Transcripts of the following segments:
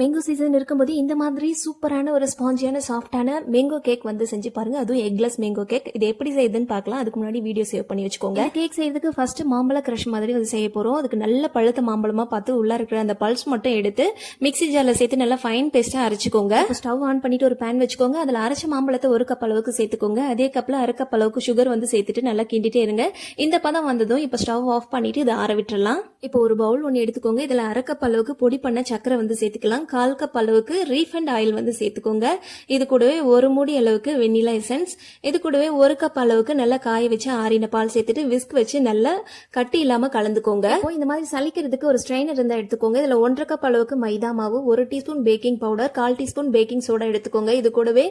Mango season இருக்கும்போது இந்த மாதிரி சூப்பரான ஒரு ஸ்பாஞ்சியான சாஃப்டான மேங்கோ கேக் வந்து செஞ்சு பாருங்க. அதுவும் எக்லெஸ் மேங்கோ கேக் இது எப்படி செய்யுதுன்னு பார்க்கலாம். அதுக்கு முன்னாடி வீடியோ சேவ் பண்ணி வச்சுக்கோங்க. கேக் செய்யறதுக்கு ஃபர்ஸ்ட் மாம்பழ கிரஷ் மாதிரி வந்து செய்ய போறோம். அதுக்கு நல்ல பழுத்த மாம்பழமா பார்த்து உள்ள இருக்கிற அந்த பல்ஸ் மட்டும் எடுத்து மிக்ஸி ஜார்ல சேர்த்து நல்லா ஃபைன் பேஸ்டா அரைச்சுக்கோங்க. ஸ்டவ் ஆன் பண்ணிட்டு ஒரு பேன் வச்சுக்கோங்க. அதுல அரைச்ச மாம்பழத்தை ஒரு கப் அளவுக்கு சேர்த்துக்கோங்க. அதே கப்ல அரை கப் அளவுக்கு சுகர் வந்து சேர்த்துட்டு நல்லா கிண்டிட்டே இருங்க. இந்த பதம் வந்ததும் இப்போ ஸ்டவ் ஆஃப் பண்ணிட்டு இதை ஆற விட்டுறலாம். இப்போ ஒரு பவுல் ஒன்று எடுத்துக்கோங்க. இதில் அரை கப் அளவுக்கு பொடி பண்ண சக்கரை வந்து சேர்த்துக்கலாம். கால் கப் அளவுக்கு ரீஃபண்ட் ஆயில் வந்து சேர்த்துக்கோங்க. இது கூடவே ஒரு மூடி அளவுக்கு வெண்ணிலா எசன்ஸ் இது கூடவே ஒரு கப் அளவுக்கு நல்லா காய வச்சு ஆறின பால் சேர்த்துட்டு விஸ்க் வச்சு நல்லா கட்டி இல்லாமல் கலந்துக்கோங்க. இப்போ இந்த மாதிரி சலிக்கிறதுக்கு ஒரு ஸ்ட்ரெயினர் இருந்தால் எடுத்துக்கோங்க. இதில் ஒன்றரை கப் அளவுக்கு மைதா மாவு ஒரு டீஸ்பூன் பேக்கிங் பவுடர் கால் டீஸ்பூன் பேக்கிங் சோடா எடுத்துக்கோங்க. இது கூடவே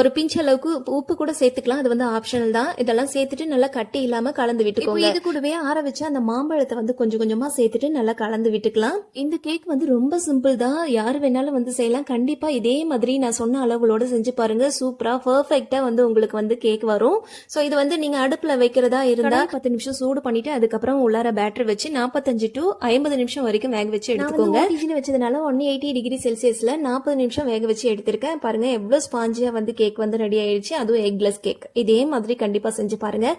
ஒரு பிஞ்ச் அளவுக்கு உப்பு கூட சேர்த்துக்கலாம். அது வந்து ஆப்ஷனல் தான். இதெல்லாம் சேர்த்துட்டு நல்லா கட்டி இல்லாமல் கலந்து விட்டுக்கோங்க. இது கூடவே ஆற வச்சு அந்த மாம்பழத்தை வந்து கொஞ்சம் கொஞ்சமாக சேர்த்துட்டு நல்லா கலந்து விட்டுக்கலாம். இந்த கேக் வந்து ரொம்ப சிம்பிள் தான். யார் வேணாலும் வந்து செய்யலாம். கண்டிப்பா இதே மாதிரி நான் சொன்ன அளவுகளோட செஞ்சு பாருங்க. சூப்பரா பெர்ஃபெக்ட்டா வந்து உங்களுக்கு வந்து கேக் வரும். சோ இது வந்து நீங்க அடுப்புல வைக்கிறதா இருந்தா பத்து நிமிஷம் சூடு பண்ணிட்டு அதுக்கப்புறம் உள்ளார பேட்டரி வச்சு நாற்பத்தஞ்சு டு ஐம்பது நிமிஷம் வரைக்கும் வேக வச்சு எடுத்துக்கோங்க. டிஜில வச்சதுனால ஒன் எயிட்டி டிகிரி செல்சியஸ்ல நாற்பது நிமிஷம் வேக வச்சு எடுத்திருக்கேன். பாருங்க எவ்வளவு ஸ்பாஞ்சியா வந்து கேக் வந்து ரெடி ஆயிடுச்சு. அதுவும் எக்லெஸ் கேக் இதே மாதிரி கண்டிப்பா செஞ்சு பாருங்க.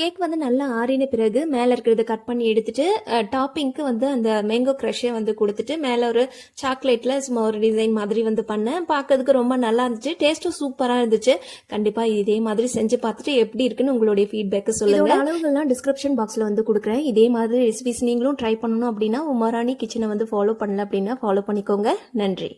கேக் வந்து நல்லா ஆறின பிறகு மேலே இருக்கிறத கட் பண்ணி எடுத்துட்டு டாப்பிங்க்கு வந்து அந்த மேங்கோ க்ரஷை வந்து கொடுத்துட்டு மேலே ஒரு சாக்லேட்ல சும்மா ஒரு டிசைன் மாதிரி வந்து பண்ணேன் பார்க்கறதுக்கு ரொம்ப நல்லா இருந்துச்சு. டேஸ்ட்டும் சூப்பராக இருந்துச்சு. கண்டிப்பாக இதே மாதிரி செஞ்சு பார்த்துட்டு எப்படி இருக்குன்னு உங்களுடைய ஃபீட்பேக்கை சொல்லுங்க. அளவுகள்லாம் டிஸ்கிரிப்ஷன் பாக்ஸில் வந்து கொடுக்குறேன். இதே மாதிரி ரெசிபிஸ் நீங்களும் ட்ரை பண்ணணும் அப்படின்னா உமராணி கிச்சனை வந்து ஃபாலோ பண்ணல அப்படின்னா ஃபாலோ பண்ணிக்கோங்க. நன்றி.